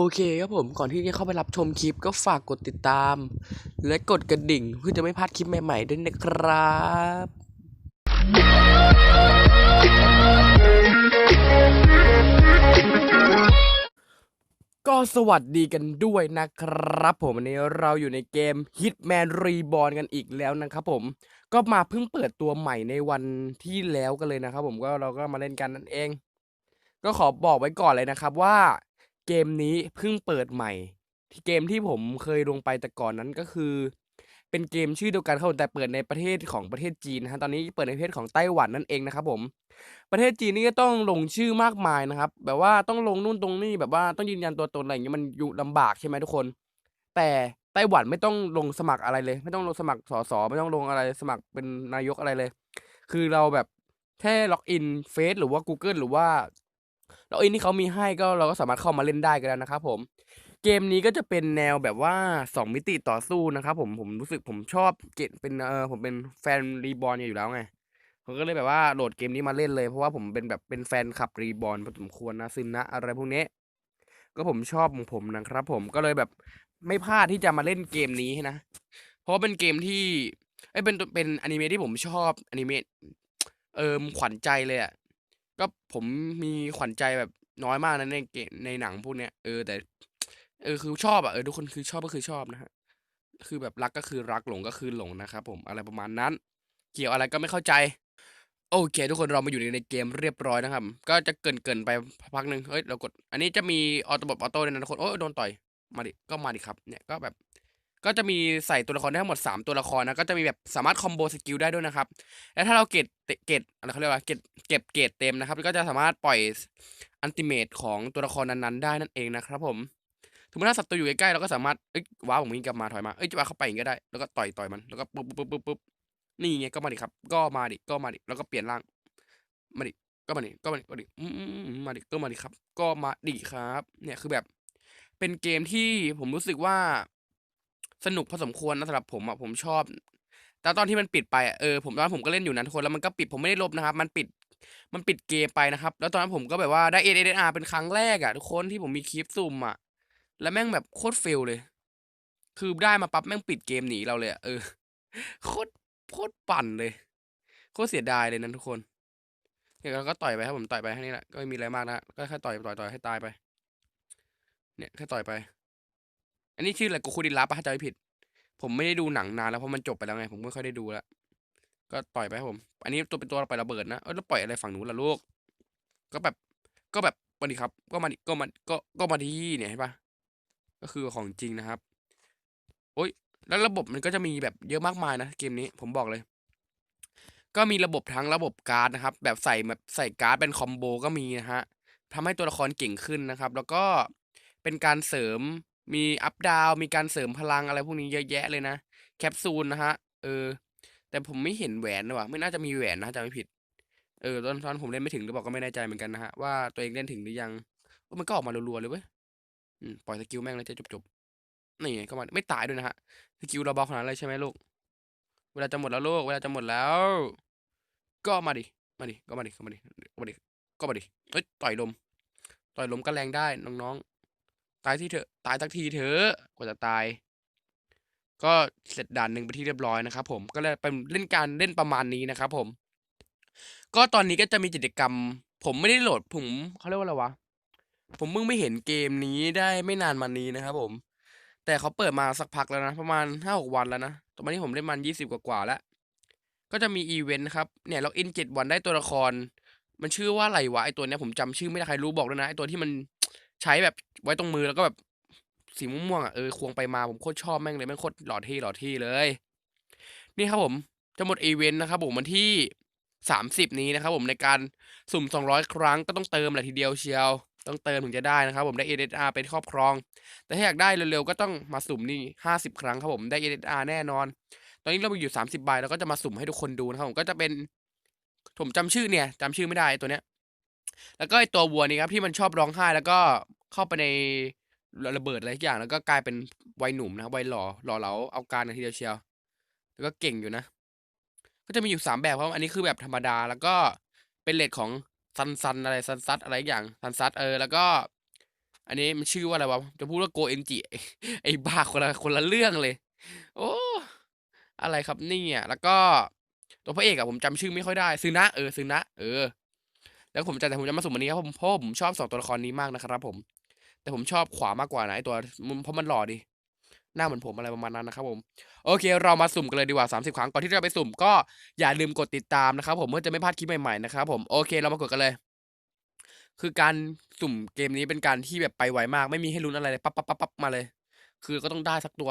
โอเคครับผมก่อนที่จะเข้าไปรับชมคลิปก็ฝากกดติดตาม และกดกระดิ่งเพื่อจะไม่พลาดคลิปใหม่ๆด้วยนะครับก็สวัสดีกันด้วยนะครับผมวันนี้เราอยู่ในเกม Hitman Reborn กันอีกแล้วนะครับผมก็มาเพิ่งเปิดตัวใหม่ในวันที่แล้วกันเลยนะครับผมก็เราก็มาเล่นกันนั่นเอง ก็ขอบอกไว้ก่อนเลยนะครับว่า เกมนี้เพิ่งเปิดใหม่ ที่เกมที่ผมเคยลงไปแต่ก่อนนั้นก็คือ เป็นเกมชื่อเดียวกันครับแต่เปิดในประเทศของประเทศจีนนะฮะตอนนี้เปิดในประเทศของไต้หวันนั่นเองนะครับผม ประเทศจีนนี่ก็ต้องลงชื่อมากมายนะครับ แบบว่าต้องลงนู่นตรงนี่แบบว่าต้องยืนยันตัวตนอะไรอย่างเงี้ยมันอยู่ลำบากใช่ไหมทุกคน แต่ไต้หวันไม่ต้องลงสมัครอะไรเลย ไม่ต้องลงสมัครสสไม่ต้องลงอะไรสมัครเป็นนายกอะไรเลย คือเราแบบแค่ล็อกอินเฟซหรือว่า Google หรือว่า ล็อกอินที่เขามีให้ก็เราก็สามารถเข้ามาเล่นได้กันแล้วนะครับผมเกมนี้ก็จะเป็นแนวแบบว่าสองมิติต่อสู้นะครับผมผมรู้สึกผมชอบเกมเป็นเออผมเป็นแฟนรีบอลอยู่แล้วไงผมก็เลยแบบว่าโหลดเกมนี้มาเล่นเลยเพราะว่าผมเป็นแบบเป็นแฟนคลับรีบอลพอสมควรนะซึนนะอะไรพวกนี้ก็ผมชอบของผมนะครับ ผมก็เลยแบบไม่พลาดที่จะมาเล่นเกมนี้นะ เพราะเป็นเกมที่ไอ้เป็นเป็นอนิเมะที่ผมชอบอนิเมะเอิมขวัญใจเลยอะ ก็ผมมีขวัญใจแบบน้อยมากนะในเกมในหนังพวกเนี้ยเออแต่ เออคือชอบอะเออทุกคนคือชอบก็คือชอบนะฮะคือแบบรักก็คือรักหลงก็คือหลงนะครับผมอะไรประมาณนั้น เกี่ยวอะไรก็ไม่เข้าใจ โอเค ทุกคนเรามาอยู่ในเกมเรียบร้อยนะครับ ก็จะเกินเกินไปพักหนึ่งเฮ้ยเรากด อันนี้จะมีออโต้แบบออโต้เลยนะทุกคนโอ้ยโดนต่อยมาดิก็มาดิครับเนี่ยก็แบบ ก็จะมีใส่ตัวละครได้ทั้งหมด 3 ตัวละครนะก็จะมีแบบสามารถคอมโบสกิลได้ด้วยนะครับ แล้วถ้าเราเก็บเก็บอะไรเขาเรียกว่าเก็บเก็บเกรดเต็มนะครับ ก็จะสามารถปล่อยอันติเมตของตัวละครนั้นๆได้นั่นเองนะครับผมสมมติถ้าศัตรูอยู่ใกล้ๆเราก็สามารถเอ้ยว้าวผมวิ่งกลับมาถอยมาเอ้ยจะว่าเข้าไปก็ได้แล้วก็ต่อยต่อยมันแล้วก็ปุ๊บปุ๊บปุ๊บปุ๊บนี่ไงก็มาดิครับ ก็มาดิก็มาดิแล้วก็เปลี่ยนร่างมาดิก็มาดิก็มาดิก็มาดิอืมมาดิก็มาดิครับ ก็มาดิครับ เนี่ยคือแบบเป็นเกมที่ผมรู้สึกว่า สนุกพอสมควรนะสำหรับผมอะผมชอบแต่ตอนที่มันปิดไปเออผมตอนนั้นผมก็เล่นอยู่นะทุกคนแล้วมันก็ปิดผมไม่ได้ลบนะครับ มันปิดมันปิดเกมไปนะครับ แล้วตอนนั้นผมก็แบบว่าได้เอเออาร์เป็นครั้งแรกอะทุกคนที่ผมมีคลิปซุ่มอะ แล้วแม่งแบบโคตรเฟลเลย คือได้มาปั๊บแม่งปิดเกมหนีเราเลยอเออโคตรโคตรปั่นเลยโคตรเสียดายเลยนะทุกคนเนี่ยเราก็ต่อยไปครับผมต่อยไปแค่นี้แหละก็ไม่มีอะไรมากนะก็แค่ต่อยต่อยต่อยให้ตายไป เนี่ยแค่ต่อยไป อันนี้ชื่ออะไรกูคูดินลาปะถ้าจำไม่ผิด ผมไม่ได้ดูหนังนานแล้วเพราะมันจบไปแล้วไง ผมไม่ค่อยได้ดูแล้ว ก็ต่อยไปผม อันนี้ตัวเป็นตัวปล่อยระเบิดนะเออแล้วปล่อยอะไรฝั่งนู้นล่ะลูก ก็แบบ ก็แบบมาดิครับ ก็มาดิก็มาก็ก็มาดีเนี่ยเห็นปะก็คือของจริงนะครับ โอ้ย แล้วระบบมันก็จะมีแบบเยอะมากมายนะเกมนี้ผมบอกเลย ก็มีระบบทั้งระบบการ์ดนะครับ แบบใส่แบบใส่การ์ดเป็นคอมโบก็มีนะฮะทำให้ตัวละครเก่งขึ้นนะครับ แล้วก็เป็นการเสริม มีอัพดาวมีการเสริมพลังอะไรพวกนี้เยอะแยะเลยนะ แคปซูลนะฮะ เออ แต่ผมไม่เห็นแหวนนะวะไม่น่าจะมีแหวนนะจำไม่ผิด เออตอนตอนผมเล่นไม่ถึงหรือเปล่าก็ไม่แน่ใจเหมือนกันนะฮะว่าตัวเองเล่นถึงหรือยังมันก็ออกมารัวๆเลยเว้ยปล่อยสกิลแม่งเลยจะจบๆนี่ไงก็มาไม่ตายด้วยนะฮะสกิลเราเบาขนาดนั้นเลยใช่ไหมลูก เวลาจะหมดแล้วลูก เวลาจะหมดแล้ว ก็มาดิ มาดิ ก็มาดิ ก็มาดิ ก็มาดิ ก็มาดิเอ้ย ต่อยลม ต่อยลมก็แรงได้น้องๆ ตายที่เถอะตายสักทีเถอะกว่าจะตาย ก็เสร็จด่านหนึ่งไปที่เรียบร้อยนะครับ ผมก็เลยเป็นเล่นการเล่นประมาณนี้นะครับ ผม ก็ตอนนี้ก็จะมีกิจกรรม ผมไม่ได้โหลดผมเขาเรียกว่าอะไรวะผมเพิ่งไม่เห็นเกมนี้ได้ไม่นานมานี้นะครับ ผม แต่เขาเปิดมาสักพักแล้วนะ ประมาณห้าหกวันแล้วนะตอนนี้ผมเล่นมันยี่สิบกว่าๆแล้วก็จะมีอีเวนต์ครับเนี่ยล็อกอินเจ็ดวันได้ตัวละคร มันชื่อว่าอะไรวะไอตัวเนี้ยผมจำชื่อไม่ได้ใครรู้บอกด้วยนะไอตัวที่มัน ใช้แบบไว้ตรงมือแล้วก็แบบสีม่วงๆอะเออควงไปมาผมโคตรชอบแม่งเลยแม่งโคตรหล่อเท่หล่อเท่เลย นี่ครับผมจะหมดอีเวนต์นะครับผมวันที่สามสิบนี้นะครับผมในการสุ่มสองร้อยครั้งก็ต้องเติมแหละทีเดียวเชียว ต้องเติมถึงจะได้นะครับผมได้ ADR เป็นครอบครอง แต่ถ้าอยากได้เร็วๆก็ต้องมาสุ่มนี่ห้าสิบครั้งครับผมได้ ADR แน่นอน ตอนนี้เรามีอยู่สามสิบใบเราก็จะมาสุ่มให้ทุกคนดูนะครับผมก็จะเป็นผมจำชื่อเนี่ยจำชื่อไม่ได้ตัวเนี้ย แล้วก็ไอตัววัวนี่ครับที่มันชอบร้องไห้ แล้วก็เข้าไปในระเบิดอะไรทุกอย่าง แล้วก็กลายเป็นวัยหนุ่มนะวัยหล่อหล่อเหลาเอาการในทีเดียวเชียว แล้วก็เก่งอยู่นะ ก็จะมีอยู่สามแบบครับอันนี้คือแบบธรรมดาแล้วก็เป็นเลดของซันซันอะไรซันซัดอะไรอย่างซันซัดเออแล้วก็ อันนี้มันชื่อว่าอะไรวะจะพูดว่าโกเอ็นจิไอ้บ้าคนละคนละเรื่องเลย โอ้อะไรครับเนี่ยแล้วก็ตัวพระเอกอะผมจำชื่อไม่ค่อยได้ซึนะเออซึนะเออ แล้วผมจะแต่ผมจะมาสุ่มอันนี้ครับผมเพราะผมชอบสองตัวละครนี้มากนะครับ ผม แต่ผมชอบขวามากกว่านะไอตัวเพราะมันหล่อดีหน้าเหมือนผมอะไรประมาณนั้นนะครับผมโอเค เรามาสุ่มกันเลยดีกว่า 30 ครั้งก่อนที่จะไปสุ่มก็อย่าลืมกดติดตามนะครับ ผมเพื่อจะไม่พลาดคลิปใหม่ๆนะครับผมโอเคเรามากดกันเลย คือการสุ่มเกมนี้เป็นการที่แบบไปไวมาก ไม่มีให้ลุ้นอะไรเลยปั๊บปั๊บปั๊บปั๊บมาเลย คือก็ต้องได้สักตัว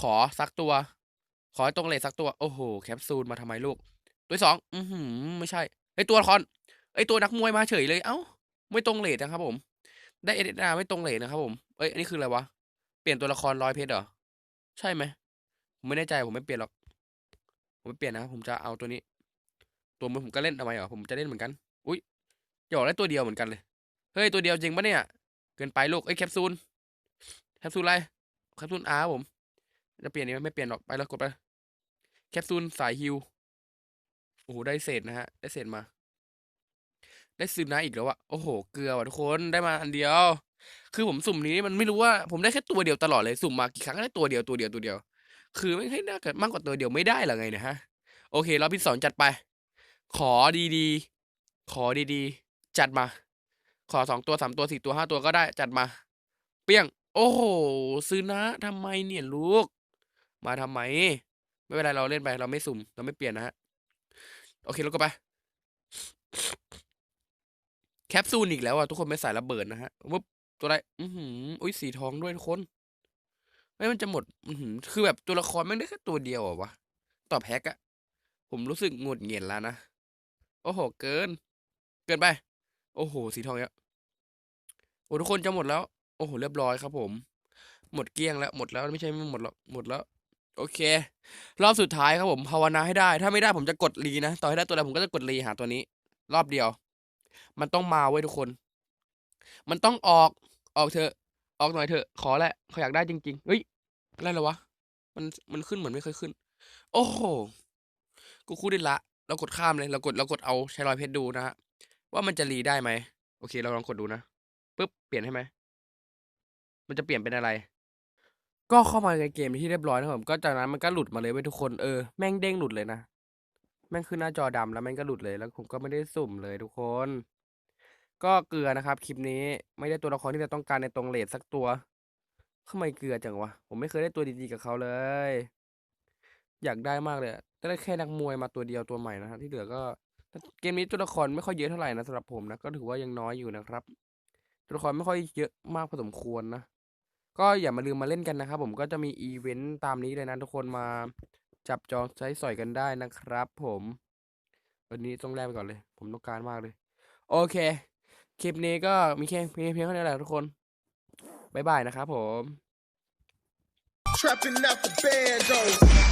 ขอสักตัว ขอให้ตรงเลทสักตัวโอ้โหแคปซูลมาทำไมลูก ตัวสองอือหือไม่ใช่ไอตัวละคร ไอตัวนักมวยมาเฉยเลย เอ้า ไม่ตรงเลทนะครับผม ได้เอเดนาไม่ตรงเลทนะครับผม เอ้ย อันนี้คืออะไรวะ เปลี่ยนตัวละครร้อยเพชรเหรอ ใช่ไหม ผมไม่แน่ใจ ผมไม่เปลี่ยนหรอก ผมไม่เปลี่ยนนะ ผมจะเอาตัวนี้ ตัวมันผมก็เล่นทำไมเหรอ ผมจะเล่นเหมือนกัน อุ้ยอย่าบอกได้ตัวเดียวเหมือนกันเลย เฮ้ย ตัวเดียวจริงปะเนี่ย เกินไปลูก เอ้ยแคปซูล แคปซูลอะไร แคปซูลอาร์ผม จะเปลี่ยนนี้ไหมไม่เปลี่ยนหรอก ไปแล้วกดไป แคปซูลสายฮิว โอ้โห ได้เศษนะฮะ ได้เศษมา ได้ซึนะอีกแล้วอะโอ้โห เกลือว่ะทุกคนได้มาอันเดียว คือผมสุ่มนี้มันไม่รู้ว่าผมได้แค่ตัวเดียวตลอดเลยสุ่มมากี่ครั้งก็ได้ตัวเดียวตัวเดียวตัวเดียว คือไม่ให้น่าเกิดมากกว่าตัวเดียวไม่ได้หรอไงนะฮะ โอเครอบที่สองจัดไป ขอดีๆ ขอดีๆ จัดมา ขอสองตัวสามตัวสี่ตัวห้าตัวก็ได้จัดมา เปี้ยง โอ้โหซื้อนะทำไมเนี่ยลูก มาทำไม ไม่เป็นไรเราเล่นไปเราไม่สุ่มเราไม่เปลี่ยนนะฮะ โอเคแล้วก็ไป แคปซูลอีกแล้วอะทุกคนไม่ใส่ระเบิดนะฮะวึบตัวอะไรอือหืออุ้ยสีทองด้วยทุกคนไม่มันจะหมด อือหือ คือแบบตัวละครแม่ได้แค่ตัวเดียวอะวะตอบแฮกอะผมรู้สึกงดหงิดแล้วนะโอ้โห เกิน เกินไป โอ้โห สีทองเนี้ยโอ้ทุกคนจะหมดแล้ว โอ้โห เรียบร้อยครับผม หมดเกลี้ยงแล้ว หมดแล้วไม่ใช่ไม่หมดหรอกหมดแล้ว โอเค รอบสุดท้ายครับผมภาวนาให้ได้ ถ้าไม่ได้ผมจะกดรีนะ ต่อให้ได้ตัวอะไรผมก็จะกดรีหาตัวนี้ รอบเดียว มันต้องมาเว้ทุกคน มันต้องออกออกเถอะออกหน่อยเถอะขอแหละเขาอยากได้จริง ๆ เฮ้ยอะไรเหรอวะมันมันขึ้นเหมือนไม่เคยขึ้น โอ้โหกูคู่ได้ละ เรากดข้ามเลยเรากดเรากดเอาใช้รอยเพชรดูนะฮะว่ามันจะรีได้ไหมโอเค เราลองกดดูนะปึ๊บเปลี่ยนให้ไหมมันจะเปลี่ยนเป็นอะไร ก็เข้ามาในเกมที่เรียบร้อยนะผมก็จากนั้นมันก็หลุดมาเลยเว้ยทุกคนเออแม่งเด้งหลุดเลยนะ แม่งขึ้นหน้าจอดำแล้วแม่งก็หลุดเลยแล้วผมก็ไม่ได้สุ่มเลยทุกคน ก็เกลือนะครับ คลิปนี้ไม่ได้ตัวละครที่เราต้องการในตรงเลทสักตัวทำไมเกลือจังวะผมไม่เคยได้ตัวดีๆกับเขาเลย อยากได้มากเลยได้แค่นักมวยมาตัวเดียวตัวใหม่นะฮะที่เหลือก็เกมนี้ตัวละครไม่ค่อยเยอะเท่าไหร่นะสำหรับผมนะก็ถือว่ายังน้อยอยู่นะครับ ตัวละครไม่ค่อยเยอะมากพอสมควรนะก็อย่ามาลืมมาเล่นกันนะครับผมก็จะมีอีเวนต์ตามนี้เลยนะทุกคนมา จับจองใช้สอยกันได้นะครับ ผมวันนี้ต้องแลกไปก่อนเลย ผมต้องการมากเลย โอเค คลิปนี้ก็มีแค่เพียงเพียงเท่านี้แหละทุกคนบ๊ายบายนะครับผม Trapping out the band, though.